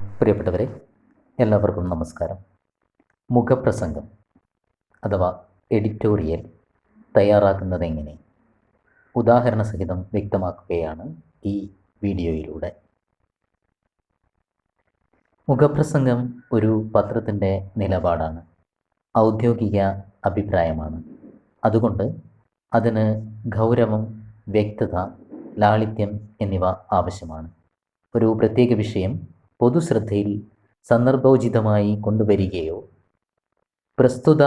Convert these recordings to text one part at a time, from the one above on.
പ്രിയപ്പെട്ടവരെ എല്ലാവർക്കും നമസ്കാരം. മുഖപ്രസംഗം അഥവാ എഡിറ്റോറിയൽ തയ്യാറാക്കുന്നത് എങ്ങനെ? ഉദാഹരണ സഹിതം വ്യക്തമാക്കുകയാണ് ഈ വീഡിയോയിലൂടെ. മുഖപ്രസംഗം ഒരു പത്രത്തിന്റെ നിലപാടാണ് ഔദ്യോഗിക അഭിപ്രായമാണ്. അതുകൊണ്ട് അതിന് ഗൗരവം വ്യക്തത ലാളിത്യം എന്നിവ ആവശ്യമാണ്. ഒരു പ്രത്യേക വിഷയം പൊതുശ്രദ്ധയിൽ സന്ദർഭോചിതമായി കൊണ്ടുവരികയോ. പ്രസ്തുത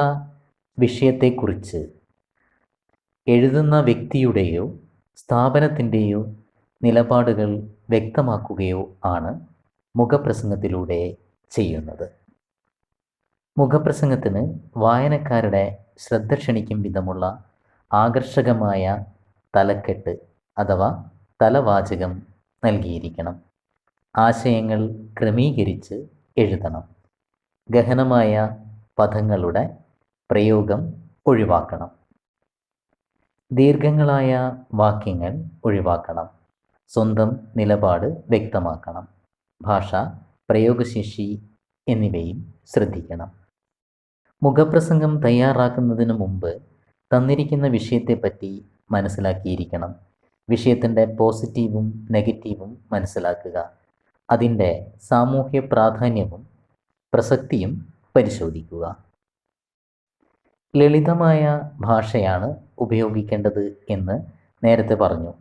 വിഷയത്തെക്കുറിച്ച് എഴുതുന്ന വ്യക്തിയുടെയോ സ്ഥാപനത്തിന്റെയോ നിലപാടുകൾ വ്യക്തമാക്കുകയോ ആണ് മുഖപ്രസംഗത്തിലൂടെ ചെയ്യുന്നത്. മുഖപ്രസംഗത്തിന് വായനക്കാരുടെ ശ്രദ്ധ ക്ഷണിക്കും വിധമുള്ള ആകർഷകമായ തലക്കെട്ട് അഥവാ തലവാചകം നൽകിയിരിക്കണം. ആശയങ്ങൾ ക്രമീകരിച്ച് എഴുതണം. ഗഹനമായ പദങ്ങളുടെ പ്രയോഗം ഒഴിവാക്കണം. ദീർഘങ്ങളായ വാക്യങ്ങൾ ഒഴിവാക്കണം. സ്വന്തം നിലപാട് വ്യക്തമാക്കണം. ഭാഷ പ്രയോഗശേഷി എന്നിവയും ശ്രദ്ധിക്കണം. മുഖപ്രസംഗം തയ്യാറാക്കുന്നതിന് മുമ്പ് തന്നിരിക്കുന്ന വിഷയത്തെപ്പറ്റി മനസ്സിലാക്കിയിരിക്കണം. വിഷയത്തിന്റെ പോസിറ്റീവും നെഗറ്റീവും മനസ്സിലാക്കുക. അതിന്റെ സാമൂഹ്യ പ്രാധാന്യവും പ്രസക്തിയും പരിശോധിക്കുക. ലളിതമായ ഭാഷയാണ് ഉപയോഗിക്കേണ്ടത് എന്ന് നേരത്തെ പറഞ്ഞു.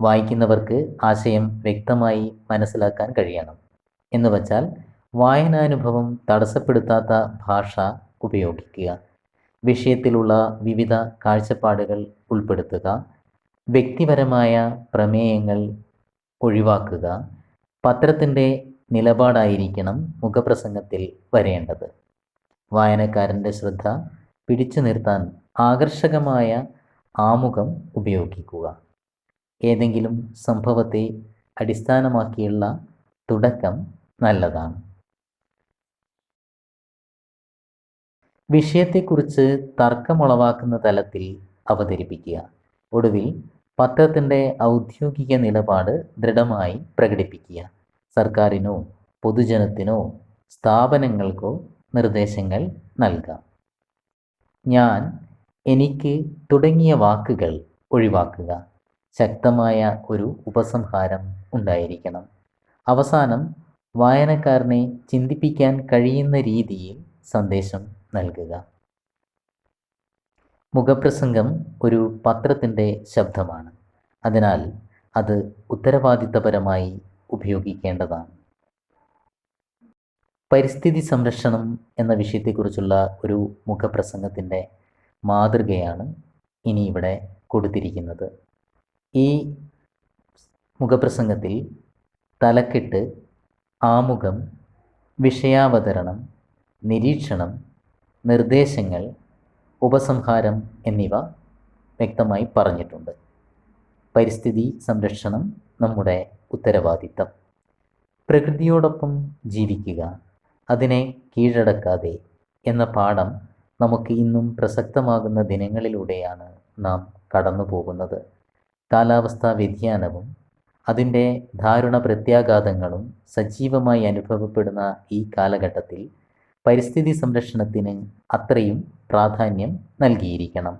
വായിക്കുന്നവർക്ക് ആശയം വ്യക്തമായി മനസ്സിലാക്കാൻ കഴിയണം. എന്ന് വച്ചാൽ വായനാനുഭവം തടസ്സപ്പെടുത്താത്ത ഭാഷ ഉപയോഗിക്കുക. വിഷയത്തിലുള്ള വിവിധ കാഴ്ചപ്പാടുകൾ ഉൾപ്പെടുത്തുക. വ്യക്തിപരമായ പ്രമേയങ്ങൾ ഒഴിവാക്കുക. പത്രത്തിന്റെ നിലപാടായിരിക്കണം മുഖപ്രസംഗത്തിൽ വരേണ്ടത്. വായനക്കാരന്റെ ശ്രദ്ധ പിടിച്ചു നിർത്താൻ ആകർഷകമായ ആമുഖം ഉപയോഗിക്കുക. ഏതെങ്കിലും സംഭവത്തെ അടിസ്ഥാനമാക്കിയുള്ള തുടക്കം നല്ലതാണ്. വിഷയത്തെക്കുറിച്ച് തർക്കമുളവാക്കുന്ന തലത്തിൽ അവതരിപ്പിക്കുക. ഒടുവിൽ പത്രത്തിന്റെ ഔദ്യോഗിക നിലപാട് ദൃഢമായി പ്രകടിപ്പിക്കുക. സർക്കാരിനോ പൊതുജനത്തിനോ സ്ഥാപനങ്ങൾക്കോ നിർദ്ദേശങ്ങൾ നൽകാം. ഞാൻ എനിക്ക് തുടങ്ങിയ വാക്കുകൾ ഒഴിവാക്കുക. ശക്തമായ ഒരു ഉപസംഹാരം ഉണ്ടായിരിക്കണം. അവസാനം വായനക്കാരനെ ചിന്തിപ്പിക്കാൻ കഴിയുന്ന രീതിയിൽ സന്ദേശം നൽകുക. മുഖപ്രസംഗം ഒരു പത്രത്തിന്റെ ശബ്ദമാണ്. അതിനാൽ അത് ഉത്തരവാദിത്തപരമായി ഉപയോഗിക്കേണ്ടതാണ്. പരിസ്ഥിതി സംരക്ഷണം എന്ന വിഷയത്തെക്കുറിച്ചുള്ള ഒരു മുഖപ്രസംഗത്തിന്റെ മാതൃകയാണ് ഇനി ഇവിടെ കൊടുത്തിരിക്കുന്നത്. ഈ മുഖപ്രസംഗത്തിൽ തലക്കെട്ട് ആമുഖം വിഷയാവതരണം നിരീക്ഷണം നിർദ്ദേശങ്ങൾ ഉപസംഹാരം എന്നിവ വ്യക്തമായി പറഞ്ഞിട്ടുണ്ട്. പരിസ്ഥിതി സംരക്ഷണം നമ്മുടെ ഉത്തരവാദിത്തം. പ്രകൃതിയോടൊപ്പം ജീവിക്കുക അതിനെ കീഴടക്കാതെ എന്ന പാഠം നമുക്ക് ഇന്നും പ്രസക്തമാകുന്ന ദിനങ്ങളിലൂടെയാണ് നാം കടന്നു പോകുന്നത് കാലാവസ്ഥാ വ്യതിയാനവും അതിന്റെ ദാരുണ പ്രത്യാഘാതങ്ങളും സജീവമായി അനുഭവപ്പെടുന്ന ഈ കാലഘട്ടത്തിൽ പരിസ്ഥിതി സംരക്ഷണത്തിന് അത്രയും പ്രാധാന്യം നൽകിയിരിക്കണം.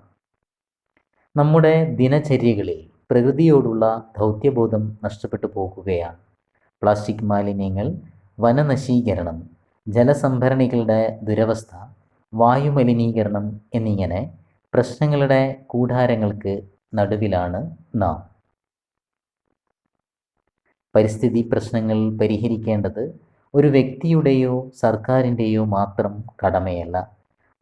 നമ്മുടെ ദിനചര്യകളിൽ പ്രകൃതിയോടുള്ള ദൗത്യബോധം നഷ്ടപ്പെട്ടു പോകുകയാണ്. പ്ലാസ്റ്റിക് മാലിന്യങ്ങൾ വനനശീകരണം ജലസംഭരണികളുടെ ദുരവസ്ഥ വായുമലിനീകരണം എന്നിങ്ങനെ പ്രശ്നങ്ങളുടെ കൂടാരങ്ങൾക്ക് നടുവിലാണ് നാം. പരിസ്ഥിതി പ്രശ്നങ്ങൾ പരിഹരിക്കേണ്ടത് ഒരു വ്യക്തിയുടെയോ സർക്കാരിന്റെയോ മാത്രം കടമയല്ല.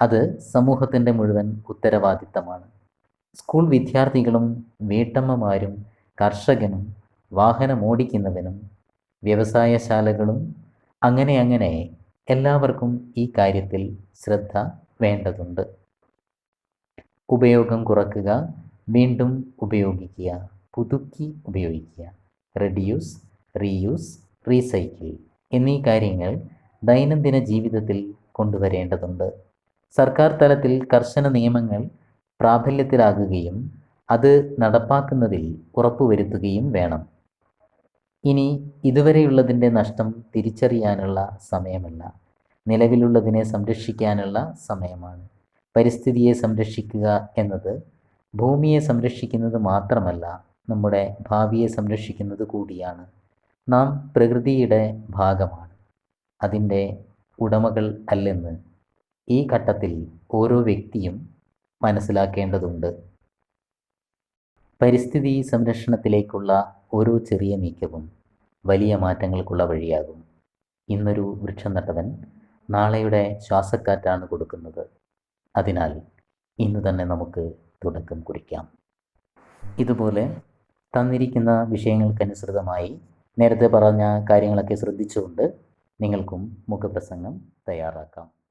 അത് സമൂഹത്തിന്റെ മുഴുവൻ ഉത്തരവാദിത്തമാണ്. സ്കൂൾ വിദ്യാർത്ഥികളും വീട്ടമ്മമാരും കർഷകനും വാഹനമോടിക്കുന്നവനും വ്യവസായശാലകളും അങ്ങനെ അങ്ങനെ എല്ലാവർക്കും ഈ കാര്യത്തിൽ ശ്രദ്ധ വേണ്ടതുണ്ട്. ഉപയോഗം കുറക്കുക വീണ്ടും ഉപയോഗിക്കുക പുതുക്കി ഉപയോഗിക്കുക. റെഡ്യൂസ് റീയൂസ് റീസൈക്കിൾ എന്നീ കാര്യങ്ങൾ ദൈനംദിന ജീവിതത്തിൽ കൊണ്ടുവരേണ്ടതുണ്ട്. സർക്കാർ തലത്തിൽ കർശന നിയമങ്ങൾ പ്രാബല്യത്തിലാകുകയും അത് നടപ്പാക്കുന്നതിൽ ഉറപ്പുവരുത്തുകയും വേണം. ഇനി ഇതുവരെയുള്ളതിന്റെ നഷ്ടം തിരിച്ചറിയാനുള്ള സമയമല്ല. നിലവിലുള്ളതിനെ സംരക്ഷിക്കാനുള്ള സമയമാണ്. പരിസ്ഥിതിയെ സംരക്ഷിക്കുക എന്നത് ഭൂമിയെ സംരക്ഷിക്കുന്നത് മാത്രമല്ല നമ്മുടെ ഭാവിയെ സംരക്ഷിക്കുന്നത് കൂടിയാണ്. നാം പ്രകൃതിയുടെ ഭാഗമാണ്. അതിന്റെ ഉടമകൾ അല്ലെന്ന് ഈ ഘട്ടത്തിൽ ഓരോ വ്യക്തിയും മനസ്സിലാക്കേണ്ടതുണ്ട്. പരിസ്ഥിതി സംരക്ഷണത്തിലേക്കുള്ള ഓരോ ചെറിയ നീക്കവും വലിയ മാറ്റങ്ങൾക്കുള്ള വഴിയാകും. ഇന്നൊരു വൃക്ഷം നട്ടവൻ നാളെയുടെ ശ്വാസക്കാറ്റാണ് കൊടുക്കുന്നത്. അതിനാൽ ഇന്ന് തന്നെ നമുക്ക് തുടക്കം കുറിക്കാം. ഇതുപോലെ തന്നിരിക്കുന്ന വിഷയങ്ങൾക്കനുസൃതമായി നേരത്തെ പറഞ്ഞ കാര്യങ്ങളൊക്കെ ശ്രദ്ധിച്ചുകൊണ്ട് നിങ്ങൾക്കും മുഖപ്രസംഗം തയ്യാറാക്കാം.